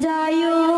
যায়